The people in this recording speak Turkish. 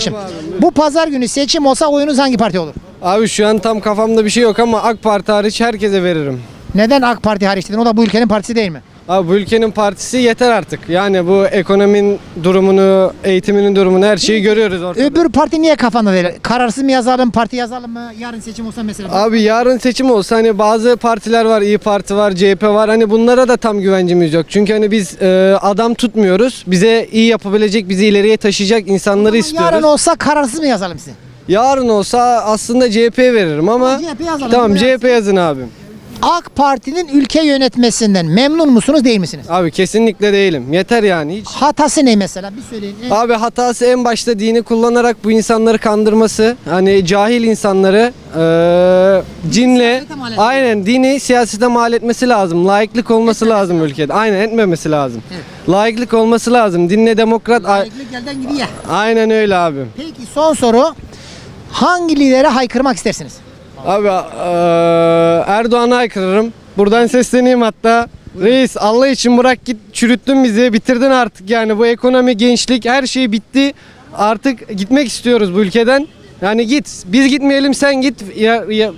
Şimdi, Bu pazar günü seçim olsa oyunuz hangi parti olur? Abi şu an tam kafamda bir şey yok ama AK Parti hariç herkese veririm. Neden AK Parti hariç dedin? O da bu ülkenin partisi değil mi? Abi bu ülkenin partisi yeter artık. Yani bu ekonominin durumunu, eğitiminin durumunu her şeyi görüyoruz ortada. Öbür parti niye kafanda değil? Kararsız mı yazalım, parti yazalım mı? Yarın seçim olsa mesela. Abi yarın seçim olsa hani bazı partiler var, İyi Parti var, CHP var. Hani bunlara da tam güvencimiz yok. Çünkü hani biz e, adam tutmuyoruz. Bize iyi yapabilecek, bizi ileriye taşıyacak insanları istiyoruz. Yarın olsa kararsız mı yazalım size? Yarın olsa aslında CHP'ye veririm ama CHP yazalım. tamam CHP yazın abim. AK Parti'nin ülke yönetmesinden memnun musunuz değil misiniz? Abi kesinlikle değilim. Yeter yani hiç. Hatası ne mesela? Bir söyleyin. En- Abi hatası en başta dini kullanarak bu insanları kandırması. Hani cahil insanları eee, cinle Siyasete mal etmesi. aynen dini siyasete mal etmesi lazım. Laiklik olması lazım ülkede. Aynen etmemesi lazım. Laiklik olması lazım. Dinle demokrat a- Layıklık elden gidiyor. aynen öyle abi. Peki son soru. Hangi lidere haykırmak istersiniz? Abi eee, Erdoğan'a aykırırım. Buradan sesleneyim hatta. Reis Allah için bırak git çürüttün bizi bitirdin artık yani bu ekonomi gençlik her şey bitti artık gitmek istiyoruz bu ülkeden yani git biz gitmeyelim sen git ya, ya-